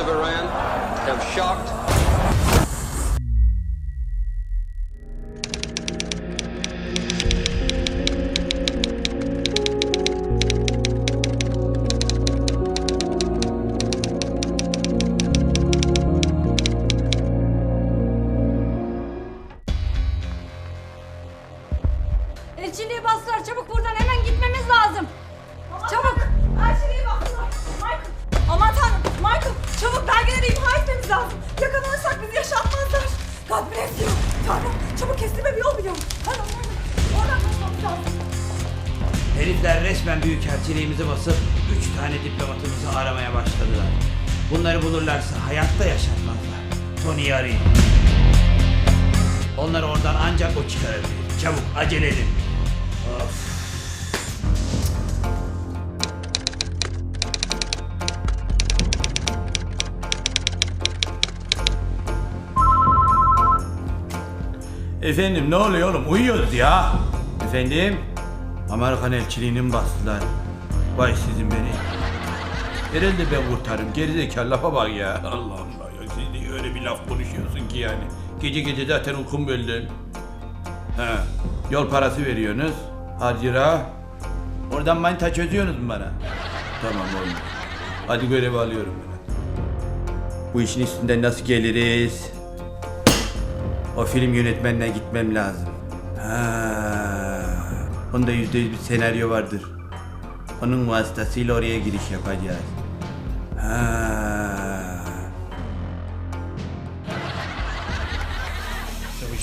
of Iran have shocked Herifler resmen büyükelçiliğimizi basıp üç tane diplomatımızı aramaya başladılar. Bunları bulurlarsa hayatta yaşatmazlar. Tony'yi arayın. Onları oradan ancak o çıkarabilir. Çabuk acele edin. Of. Efendim ne oluyor oğlum? Uyuyoruz ya. Efendim? Amerikan elçiliğini mi bastılar? Vay sizin beni. Herhalde ben kurtarım. Gerizekalı lafa bak ya. Allah Allah ya. Siz niye öyle bir laf konuşuyorsun ki yani? Gece gece zaten uykum böldü. He. Yol parası veriyorsunuz. Harcıra. Oradan manita çözüyorsunuz mu bana? Tamam oğlum. Hadi görevi alıyorum ben. Bu işin üstünden nasıl geliriz? O film yönetmenine gitmem lazım. Ha. Onda yüzde yüz bir senaryo vardır. Onun vasıtasıyla oraya giriş yapacağız. Ha.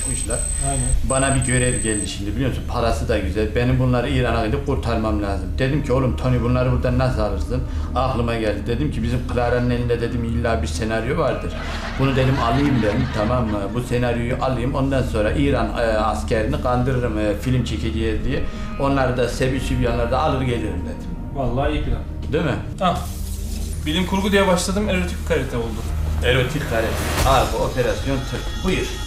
Çalışmışlar. Bana bir görev geldi şimdi biliyor musun? Parası da güzel. Benim bunları İran'a gidip kurtarmam lazım. Dedim ki oğlum Tony bunları buradan nasıl alırsın? Aklıma geldi. Dedim ki bizim Clara'nın elinde dedim illa bir senaryo vardır. Bunu dedim alayım dedim tamam mı? Bu senaryoyu alayım ondan sonra İran e, askerini kandırırım e, film çekeceğiz diye. Onları da Sebi Sübyanları da alır gelirim dedim. Vallahi iyi plan. Değil mi? Ah. Bilim kurgu diye başladım erotik karate oldu. Erotik kare. Abi operasyon tık. Buyur.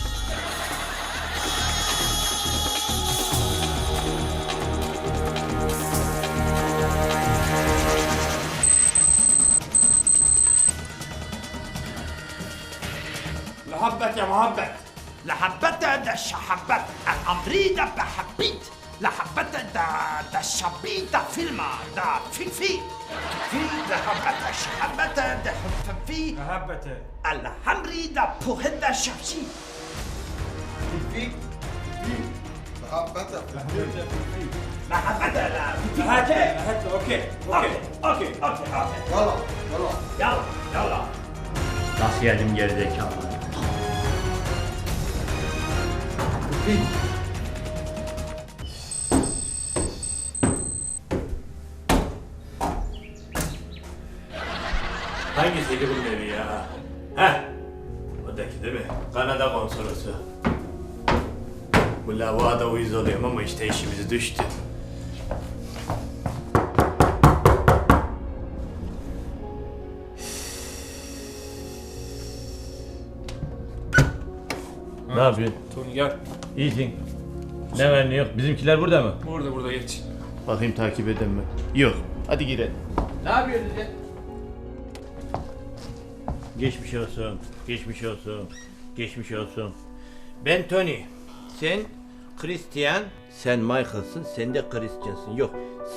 لحبت يا مهبت لحبت ده شحبت. الأمري ده بحبيت. لحبت ده ده شبيت. ده فيلم ده في في في لحبت شحبت ده في Mehabbete. الحمري ده بوهد ده شبشي لحبت. لا. Hadi. Hadi okey. أوكي. أوكي. أوكي. أوكي. يلا. يلا. يلا. يلا. Nasıl geldim gerizekalı? Hangisiydi bunun evi ya? Heh. Oradaki değil mi? Kanada konsolosu. Bu lavuğa da uyuz oluyorum ama işte işimiz düştü. Ne yapıyorsun? Tony gel. İyisin. Ne var ne yok? Bizimkiler burada mı? Burada burada geç. Bakayım takip eden mi? Yok. Hadi girelim. Ne yapıyorsunuz ya? Geçmiş olsun. Geçmiş olsun. Geçmiş olsun. Ben Tony. Sen Christian. Sen Michael'sın. Sen de Christian'sın. Yok.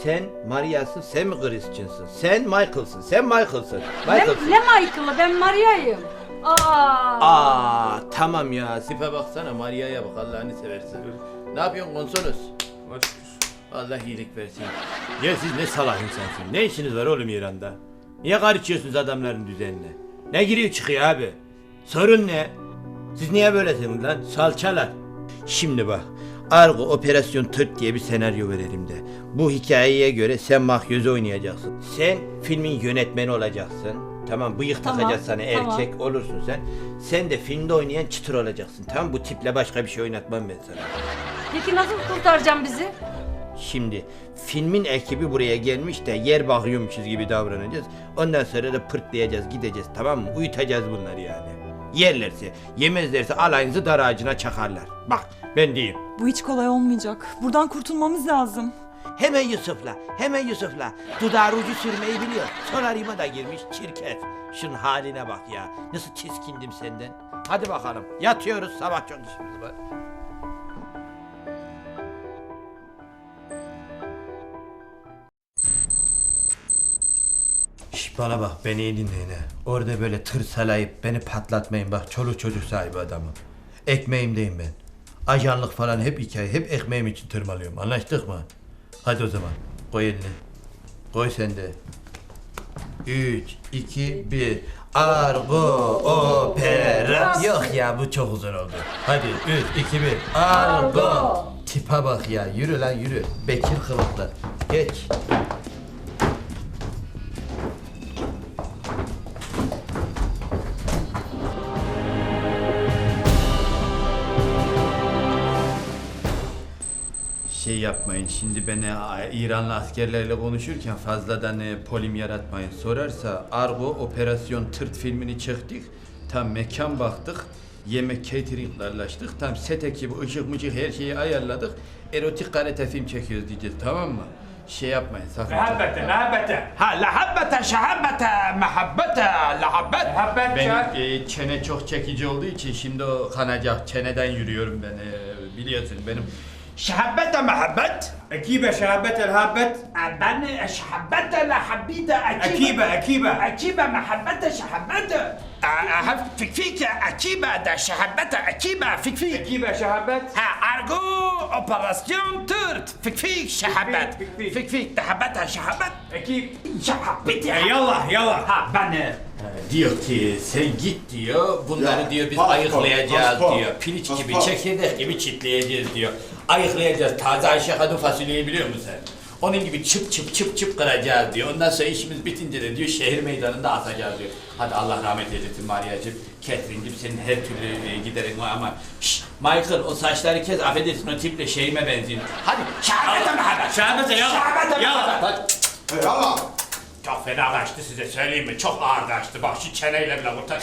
Sen Maria'sın. Sen mi Christian'sın? Sen Michael'sın. Sen Michael'sın. Ne, Michael'sın. ne Michael'ı? Ben Maria'yım. Aa. Aa tamam ya. Sipe baksana Maria'ya bak Allah'ını seversen. Ne yapıyorsun konsolos? Şükür. Allah iyilik versin. Ya siz ne salak insansınız. Ne işiniz var oğlum İran'da? Niye karışıyorsunuz adamların düzenine? Ne giriyor çıkıyor abi? Sorun ne? Siz niye böylesiniz lan? Salçalar. Şimdi bak. Argo Operasyon Tırt diye bir senaryo verelim de. Bu hikayeye göre sen mahyozu oynayacaksın. Sen filmin yönetmeni olacaksın. Tamam bıyık Tamam, takacağız sana tamam. erkek olursun sen. Sen de filmde oynayan çıtır olacaksın. Tamam bu tiple başka bir şey oynatmam ben sana. Peki nasıl kurtaracağım bizi? Şimdi filmin ekibi buraya gelmiş de yer bakıyormuşuz gibi davranacağız. Ondan sonra da pırtlayacağız gideceğiz tamam mı? Uyutacağız bunları yani. Yerlerse yemezlerse alayınızı dar ağacına çakarlar. Bak ben diyeyim. Bu hiç kolay olmayacak. Buradan kurtulmamız lazım. Hemen Yusuf'la, hemen Yusuf'la. Dudağı ruju sürmeyi biliyor. Solaryuma da girmiş çirkef. Şunun haline bak ya. Nasıl tiskindim senden. Hadi bakalım. Yatıyoruz sabah çok işimiz var. Bana bak beni iyi dinleyin ha. Orada böyle tırsalayıp beni patlatmayın bak çoluk çocuk sahibi adamım. Ekmeğimdeyim ben. Ajanlık falan hep hikaye hep ekmeğim için tırmalıyorum anlaştık mı? Hadi o zaman koy elini. Koy sen de. 3, 2, 1. Argo opera. Yok ya bu çok uzun oldu. Hadi 3, 2, 1. Argo. Tipa bak ya yürü lan yürü. Bekir kılıklı. Geç. yapmayın. Şimdi beni e, İranlı askerlerle konuşurken fazladan e, polim yaratmayın. Sorarsa Argo Operasyon Tırt filmini çektik. Tam mekan baktık. Yemek cateringlarlaştık. Tam set ekibi, ışık mıcık her şeyi ayarladık. Erotik karate film çekiyoruz diyeceğiz tamam mı? şey yapmayın sakın. Mehabbete, mehabbete. Ha, lahabbete, şehabbete, mehabbete, lahabbet. Mehabbet Benim e, çene çok çekici olduğu için şimdi o kanacak çeneden yürüyorum ben. E, biliyorsun benim شهبت ما حبت؟ أكيبة شهبت الهبت أبني شحبت لحبيت أكيبة أكيبة أكيبة ما محبت شحبت. أحب فيك فيك. أكيبة دا شهبت أكيبة فيك فيك. أكيبة شهبت ها أرجو أوبراسيون تورت. فيك فيك. شهبت فيك فيك تحبتها شهبت أكيب. شهبت يلا يلا. ها بنا diyor ki sen git diyor bunları diyor biz ayıklayacağız diyor. Piliç gibi çekirdek gibi çitleyeceğiz diyor. Ayıklayacağız taze Ayşe kadın fasulyeyi biliyor musun sen? Onun gibi çıp çıp çıp çıp kıracağız diyor. Ondan sonra işimiz bitince de diyor şehir meydanında asacağız diyor. Hadi Allah rahmet eylesin Maria'cığım. Catherine'cim senin her türlü e, giderin var ama Şşt, Michael o saçları kes affedersin o tiple şeyime benziyor. Hadi şahabbete mehabbet. Şahbete ya. Şahbete Ya. Bak, Eyvallah. Çok fena kaçtı size söyleyeyim mi? Çok ağır kaçtı. Bak şu çeneyle bile kurtar.